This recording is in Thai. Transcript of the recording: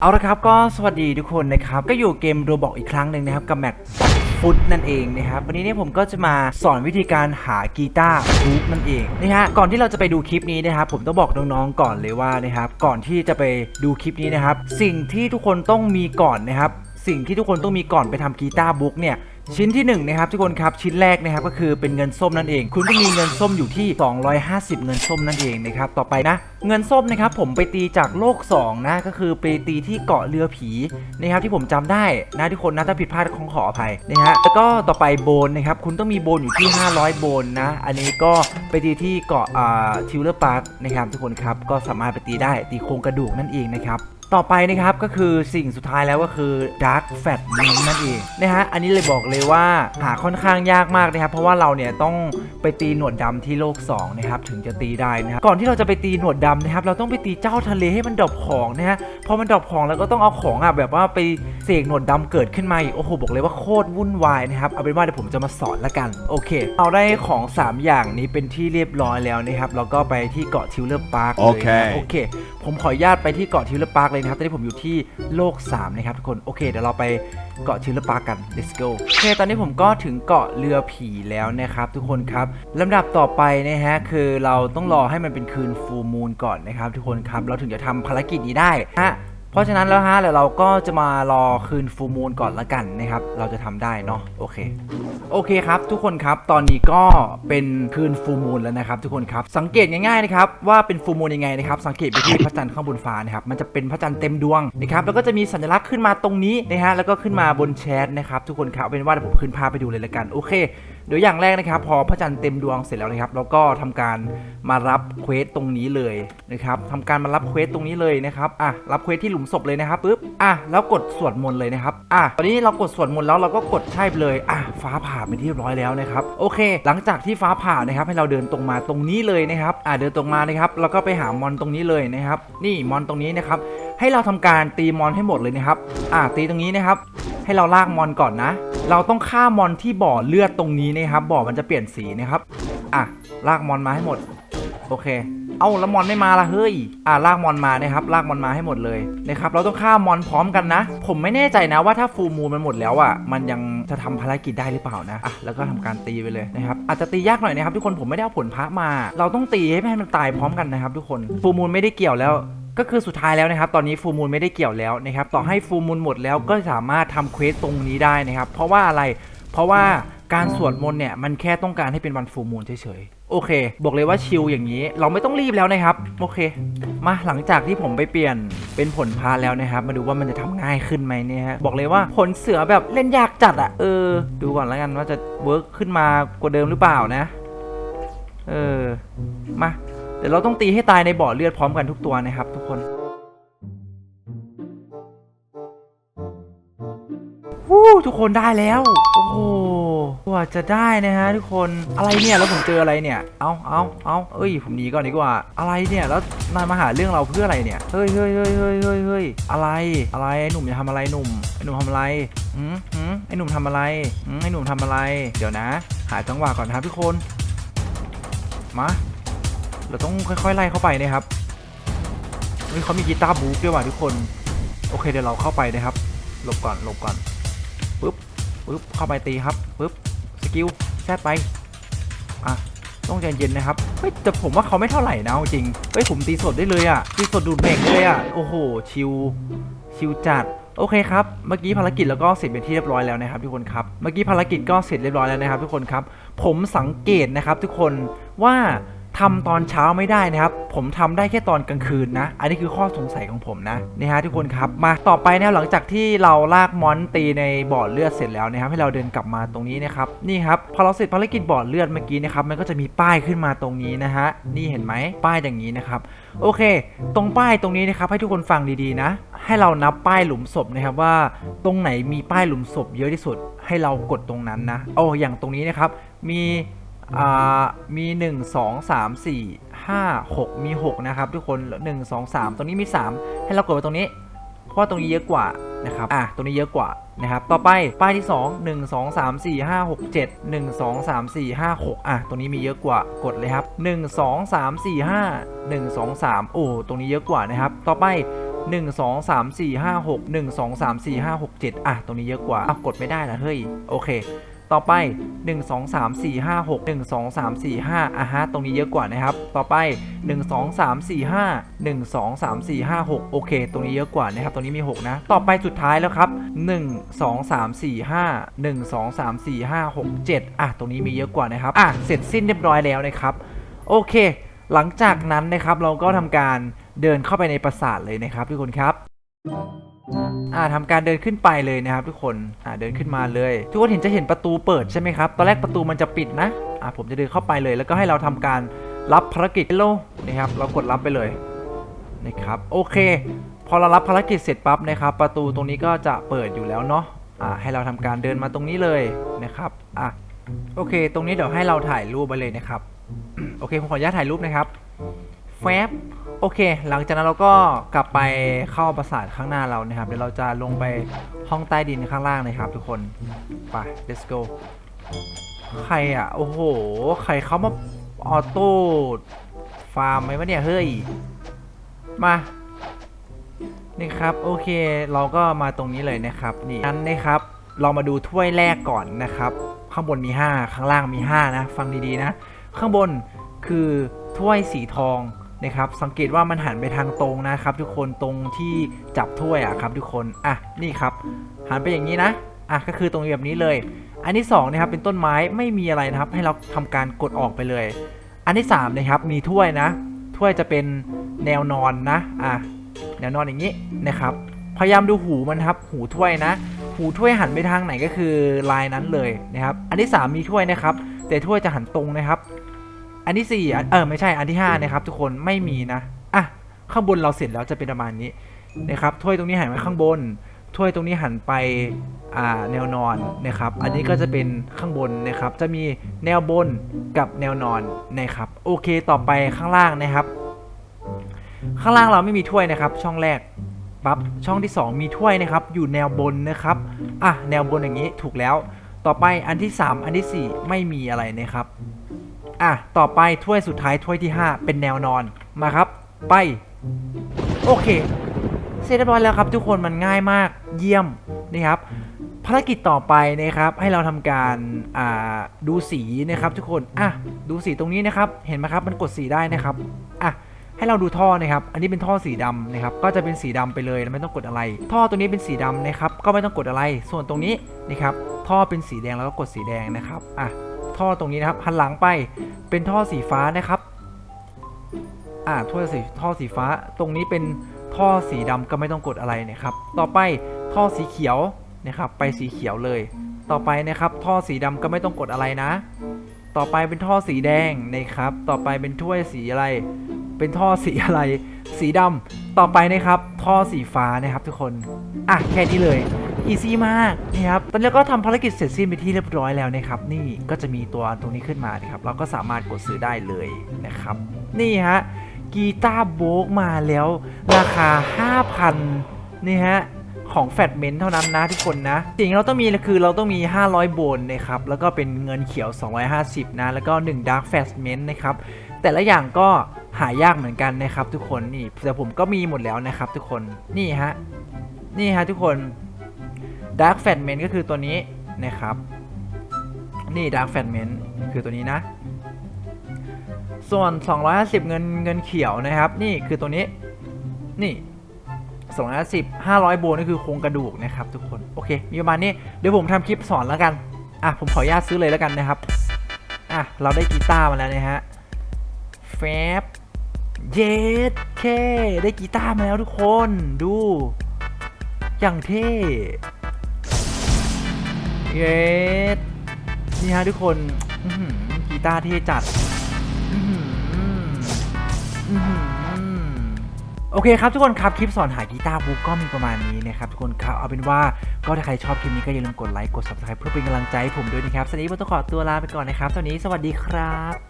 เอาละครับก็สวัสดีทุกคนนะครับ ก็อยู่เกมโรบอกอีกครั้งหนึ่งนะครับ กับแม็กฟุตนั่นเองนะครับ วันนี้เนี่ยผมก็จะมาสอนวิธีการหากีตาร์รูปนั่นเองนะฮะก่อนที่เราจะไปดูคลิปนี้นะครับ ผมต้องบอกน้องๆก่อนเลยว่านะครับ ก่อนที่จะไปดูคลิปนี้นะครับ สิ่งที่ทุกคนต้องมีก่อนนะครับ สิ่งที่ทุกคนต้องมีก่อนไปทำกีตาร์บุ๊กเนี่ยชิ้นที่1นงนะครับทุกคนครับชิ้นแรกนะครับก็คือเป็นเงินส้มนั่นเอง คุณต้องมีเงินส้มอยู่ที่ 250 เงินส้มนั่นเองนะครับต่อไปนะ เงินส้มนะครับผมไปตีจากโลก 2 นะ ก็คือไปตีที่เกาะเรือผีนะครับที่ผมจำได้นะทุกคนนะถ้าผิดพลาดของขออภัยนะฮะแล้วก็ต่อไปโบนนะครับคุณต้องมีโบนอยู่ที่ 500 โบนนะ อันนี้ก็ไปตีที่เกาะอ่าทิวเลอร์พาร์คนะครับทุกคนครับก็สามารถไปตีได้ตีโครงกระดูกนั่นเองนะครับ ต่อไปนะครับก็คือสิ่งสุดท้ายแล้วก็คือ Dark Fat m i n นั่นเองนะฮะอันนี้เลยบอกเลยว่าหาค่อนข้างยากมากนะครับเพราะว่าเราเนี่ยต้องไปตีหนวดดำที่โลก2นะครับถึงจะตีได้นะครับก่อนที่เราจะไปตีหนวดดำนะครับเราต้องไปตีเจ้าทะเลให้มันดรอปของนะฮะพอมันดรอปของแล้วก็ต้องเอาของอะแบบว่าไปเสกหนวดดำเกิดขึ้นมาอีกโอ้โหบอกเลยว่าโคตรวุ่นวายนะครับเอาเป็นว่าเดี๋ยวผมจะมาสอนละกันโอเค เอาได้ของ 3 อย่างนี้เป็นที่เรียบร้อยแล้วนะครับเราก็ไปที่เกาะทิวเลอร์พาร์คเลยนะโอเคโอเค ผมขออนุญาตไปที่เกาะทิวเลอร์พาร์กเลยนะครับ ตอนนี้ผมอยู่ที่โลก 3 นะครับทุกคน โอเค เดี๋ยวเราไปเกาะทิวเลอร์พาร์กกัน let's go โอเค ตอนนี้ผมก็ถึงเกาะเรือผีแล้วนะครับทุกคนครับลำดับต่อไปนะฮะคือเราต้องรอให้มันเป็นคืนฟูมูลก่อนนะครับทุกคนครับ เราถึงจะทำภารกิจนี้ได้ฮะ เพราะฉะนั้นแล้วฮะเดี๋ยวเราก็จะมารอคืนฟูมูลก่อนละกันนะครับ เราจะทำได้เนาะโอเค โอเคครับทุกคนครับตอนนี้ก็เป็นคืนฟูมูลแล้วนะครับ ทุกคนครับสังเกตง่ายๆนะครับว่าเป็นฟูมูลยังไงนะครับ สังเกตไปที่พระจันทร์ข้างบนฟ้านะครับมันจะเป็นพระจันทร์เต็มดวงนะครับแล้วก็จะมีสัญลักษณ์ขึ้นมาตรงนี้นะฮะแล้วก็ขึ้นมาบนแชทนะครับทุกคนครับเอาเป็นว่าเดี๋ยวผมขึ้นภาพไปดูเลยละกันโอเค เดี๋ยวอย่างแรกนะครับ พอพระจันทร์เต็มดวงเสร็จแล้วนะครับ เราก็ทำการมารับเควสตรงนี้เลยนะครับทำการมารับเควสตรงนี้เลยนะครับอะรับเควสที่หลุมศพเลยนะครับปึ๊บอะแล้วกดสวดมนต์เลยนะครับอะตอนนี้เรากดสวดมนต์แล้วเราก็กดใช่ไปเลยอะฟ้าผ่าเป็นที่เรียบร้อยแล้วนะครับโอเค หลังจากที่ฟ้าผ่านะครับ ให้เราเดินตรงมาตรงนี้เลยนะครับอะเดินตรงมานะครับแล้วก็ไปหามอนตรงนี้เลยนะครับ นี่มอนตรงนี้นะครับ ให้เราทำการตีมอนให้หมดเลยนะครับ อะตีตรงนี้นะครับ ให้เราลากมอนก่อนนะ เราต้องฆ่ามอนที่บ่อเลือดตรงนี้นะครับ บ่อมันจะเปลี่ยนสีนะครับ อะลากมอนมาให้หมด โอเค เอาแล้วมอนไม่มาละเฮ้ย อะลากมอนมานะครับ ลากมอนมาให้หมดเลยนะครับ เราต้องฆ่ามอนพร้อมกันนะ ผมไม่แน่ใจนะว่าถ้าฟูมูลมันหมดแล้วอะ มันยังจะทำภารกิจได้หรือเปล่านะ อะแล้วก็ทำการตีไปเลยนะครับ อาจจะตียากหน่อยนะครับทุกคน ผมไม่ได้เอาผลพระมา เราต้องตีให้มันตายพร้อมกันนะครับ ทุกคน ฟูมูลไม่ได้เกี่ยวแล้ว ก็คือสุดท้ายแล้วนะครับตอนนี้ฟูมูลไม่ได้เกี่ยวแล้วนะครับต่อให้ฟูมูลหมดแล้วก็สามารถทำเควสตรงนี้ได้นะครับเพราะว่าอะไรเพราะว่าการสวดมนต์เนี่ยมันแค่ต้องการให้เป็นวันฟูมูลเฉยๆ โอเค บอกเลยว่าชิลอย่างนี้ เราไม่ต้องรีบแล้วนะครับ โอเค มาหลังจากที่ผมไปเปลี่ยนเป็นผลพาแล้วนะครับ มาดูว่ามันจะทำง่ายขึ้นไหมเนี่ยฮะบอกเลยว่าผลเสือแบบเล่นยากจัดอะเออ ดูก่อนแล้วกันว่าจะเวิร์กขึ้นมากว่าเดิมหรือเปล่านะ เออ มา เดี๋ยวเราต้องตีให้ตายในบ่อเลือดพร้อมกันทุกตัวนะครับ ทุกคนวู้ทุกคนได้แล้ว โอ้โหกว่าจะได้นะฮะทุกคนอะไรเนี่ยแล้วผมเจออะไรเนี่ยเอาเอาเอาเอ้ย ผมหนีก่อนดีกว่า อะไรเนี่ยแล้วนายมาหาเรื่องเราเพื่ออะไรเนี่ยเฮ้ยเฮ้ยเฮ้ยเฮ้ยเฮ้ยเฮ้ยอะไรอะไรหนุ่มจะทำอะไรหนุ่มไอ้หนุ่มทำอะไรหืมหืมไอ้หนุ่มทำอะไรหืมไอ้หนุ่มทำอะไร เดี๋ยวนะ หาจังหวะก่อนนะครับทุกคนมา เราต้องค่อยๆไล่เข้าไปนะครับเฮ้ยเขามีกีตาร์บู๊ด้วยว่ะทุกคน โอเคเดี๋ยวเราเข้าไปนะครับ หลบก่อนหลบก่อนปึ๊บปึ๊บเข้าไปตีครับปึ๊บสกิลแซดไปอะต้องใจเย็นนะครับเฮ้ยแต่ผมว่าเขาไม่เท่าไหร่นะจริงเฮ้ยผมตีสดได้เลยอะ่ะตีสดดูดเบรกเลยอะ่ะโอ้โหชิวชิวจัดโอเคครับ เมื่อกี้ภารกิจแล้วก็เสร็จเป็นที่เรียบร้อยแล้วนะครับทุกคนครับ เมื่อกี้ภารกิจก็เสร็จเรียบร้อยแล้วนะครับทุกคนครับ ผมสังเกตนะครับทุกคนว่า ทำตอนเช้าไม่ได้นะครับ ผมทำได้แค่ตอนกลางคืนนะ อันนี้คือข้อสงสัยของผมนะนี่ฮะทุกคนครับ มาต่อไปนะหลังจากที่เราลากมอนตีในบ่อเลือดเสร็จแล้วนะครับ ให้เราเดินกลับมาตรงนี้นะครับนี่ครับพอเราเสร็จภารกิจบ่อเลือดเมื่อกี้นะครับมันก็จะมีป้ายขึ้นมาตรงนี้นะฮะนี่เห็นไหมป้ายอย่างนี้นะครับโอเค ตรงป้ายตรงนี้นะครับให้ทุกคนฟังดีๆนะ ให้เรานับป้ายหลุมศพนะครับว่าตรงไหนมีป้ายหลุมศพเยอะที่สุด ให้เรากดตรงนั้นนะโอ้อย่างตรงนี้นะครับมี อ่ามี 1 2 3 4 5 6 มี 6 นะครับทุกคน 1 2 3 ตรงนี้มี 3 ให้เรากดไปตรงนี้ เพราะว่าตรงนี้เยอะกว่านะครับ อะ ตรงนี้เยอะกว่านะครับ ต่อไปป้ายที่ 2 1 2 3 4 5 6 7 1 2 3 4 5 6 อะ ตรงนี้มีเยอะกว่า กดเลยครับ 1 2 3 4 5 1 2 3 โอ้ ตรงนี้เยอะกว่านะครับ ต่อไป 1 2 3 4 5 6 1 2 3 4 5 6 7 อะ ตรงนี้เยอะกว่าอะกดไม่ได้นะเฮ้ย โอเค ต่อไป 1 2 3 4 5 6 1 2 3 4 5อะฮะตรงนี้เยอะกว่านะครับ ต่อไป 1 2 3 4 5 1 2 3 4 5 6 โอเค ตรงนี้เยอะกว่านะครับ ตรงนี้มี 6 นะ ต่อไปสุดท้ายแล้วครับ 1 2 3 4 5 1 2 3 4 5 6 7อะตรงนี้มีเยอะกว่านะครับอะเสร็จสิ้นเรียบร้อยแล้วนะครับ โอเค หลังจากนั้นนะครับเราก็ทำการเดินเข้าไปในปราสาทเลยนะครับทุกคนครับ อ่าทำการเดินขึ้นไปเลยนะครับทุกคนอ่าเดินขึ้นมาเลย ทุกคนเห็นจะเห็นประตูเปิดใช่ไหมครับตอนแรกประตูมันจะปิดนะอ่าผมจะเดินเข้าไปเลย แล้วก็ให้เราทำการรับภารกิจโลนะครับเรากดรับไปเลยนะครับโอเค พอเรารับภารกิจเสร็จปั๊บนะครับ ประตูตรงนี้ก็จะเปิดอยู่แล้วเนาะอ่าให้เราทำการเดินมาตรงนี้เลยนะครับอะโอเค ตรงนี้เดี๋ยวให้เราถ่ายรูปไปเลยนะครับโอเคผมขออนุญาตถ่ายรูปนะครับ แฟบโอเค หลังจากนั้นเราก็กลับไปเข้าปราสาทข้างหน้าเรานะครับ เดี๋ยวเราจะลงไปห้องใต้ดินข้างล่างนะครับ ทุกคน ไป let's go ใครอะ โอ้โห ใครเขามาออโต้ฟาร์มไหมวะเนี่ย เฮ้ย มา นี่ครับ โอเค เราก็มาตรงนี้เลยนะครับ นี่นั้นนะครับ เรามาดูถ้วยแรกก่อนนะครับ ข้างบนมี 5 ข้างล่างมี 5 นะ ฟังดีๆนะ ข้างบนคือถ้วยสีทอง นะครับสังเกตว่ามันหันไปทางตรงนะครับ ทุกคนตรงที่จับถ้วยอะครับ ทุกคนอะนี่ครับ หันไปอย่างนี้นะอะก็คือตรงแบบนี้เลย อันที่2นะครับเป็นต้นไม้ไม่มีอะไรนะครับ ให้เราทำการกดออกไปเลย อันที่3นะครับมีถ้วยนะ ถ้วยจะเป็นแนวนอนนะอะแนวนอนอย่างนี้นะครับ พยายามดูหูมันครับ หูถ้วยนะ หูถ้วยหันไปทางไหนก็คือลายนั้นเลยนะครับ อันที่ 3 มีถ้วยนะครับ แต่ถ้วยจะหันตรงนะครับ อันที่4อันเออไม่ใช่อันที่5นะครับทุกคนไม่มีนะอะข้างบนเราเสร็จแล้วจะเป็นประมาณนี้นะครับถ้วยตรงนี้หันไปข้างบนถ้วยตรงนี้หันไปอ่าแนวนอนนะครับ อันนี้ก็จะเป็นข้างบนนะครับ จะมีแนวบนกับแนวนอนนะครับ โอเคต่อไปข้างล่างนะครับ ข้างล่างเราไม่มีถ้วยนะครับ ช่องแรกปั๊บช่องที่ 2 มีถ้วยนะครับ อยู่แนวบนนะครับอะแนวบนอย่างนี้ถูกแล้ว ต่อไปอันที่ 3 อันทีสี่4 ไม่มีอะไรนะครับ อะ ต่อไปถ้วยสุดท้ายถ้วยที่ 5 เป็นแนวนอนมาครับ ไป โอเค เสร็จเรียบร้อยแล้วครับทุกคนมันง่ายมากเยี่ยมนี่ครับภารกิจต่อไปนะครับให้เราทำการอ่าดูสีนะครับ ทุกคนอะดูสีตรงนี้นะครับ เห็นไหมครับมันกดสีได้นะครับอะให้เราดูท่อนะครับ อันนี้เป็นท่อสีดำนะครับ ก็จะเป็นสีดำไปเลยไม่ต้องกดอะไร ท่อตัวนี้เป็นสีดำนะครับ ก็ไม่ต้องกดอะไร ส่วนตรงนี้นะครับ ท่อเป็นสีแดงแล้วก็กดสีแดงนะครับอะ ท่อตรงนี้นะครับหันหลังไปเป็นท่อสีฟ้านะครับอ่าท่อสีท่อสีฟ้าตรงนี้เป็นท่อสีดำก็ไม่ต้องกดอะไรนะครับ ต่อไปท่อสีเขียวนะครับไปสีเขียวเลย ต่อไปนะครับท่อสีดำก็ไม่ต้องกดอะไรนะ ต่อไปเป็นท่อสีแดงนะครับ ต่อไปเป็นถ้วยสีอะไร เป็นท่อสีอะไร สีดำต่อไปนะครับท่อสีฟ้านะครับทุกคนอะแค่นี้เลย อีซี่มากนะครับ ตอนนี้ก็ทำภารกิจเสร็จสิ้นไปที่เรียบร้อยแล้วนะครับ นี่ก็จะมีตัวตรงนี้ขึ้นมานะครับ เราก็สามารถกดซื้อได้เลยนะครับ นี่ฮะ กีตาร์โบกมาแล้วราคา 5,000 นี่ฮะของแฟดเมนเท่านั้นนะทุกคนนะ สิ่งที่เราต้องมีคือเราต้องมี 500 โบนนะครับ แล้วก็เป็นเงินเขียว 250 นะ แล้วก็ 1 Dark f a s t m e n t นะครับ แต่ละอย่างก็หายากเหมือนกันนะครับทุกคน นี่แต่ผมก็มีหมดแล้วนะครับทุกคน นี่ฮะ นี่ฮะทุกคน Dark f a t m e n t ก็คือตัวนี้นะครับ นี่ Dark f a t m e n t คือตัวนี้นะ ส่วน 250 เงินเงินเขียวนะครับ นี่คือตัวนี้ นี่250 500โบนี่คือโครงกระดูกนะครับทุกคน โอเค มีประมาณนี้ เดี๋ยวผมทำคลิปสอนแล้วกัน อะ ผมขออนุญาตซื้อเลยแล้วกันนะครับ อะ เราได้กีตาร์มาแล้วนะฮะแฟบเยสเค ได้กีตาร์มาแล้วทุกคน ดู อย่างเท่ เยสนี่ฮะทุกคนกีตาร์เท่จัดโอเคครับทุกคนครับคลิปสอนหากีตาร์บุ๊กก็มีประมาณนี้นะครับทุกคนครับเอาเป็นว่าก็ถ้าใครชอบคลิปนี้ก็อย่าลืมกดไลค์กด subscribe เพื่อเป็นกำลังใจให้ผมด้วยนะครับสวัสดีผมต้องขอตัวลาไปก่อนนะครับตอนนี้สวัสดีครับ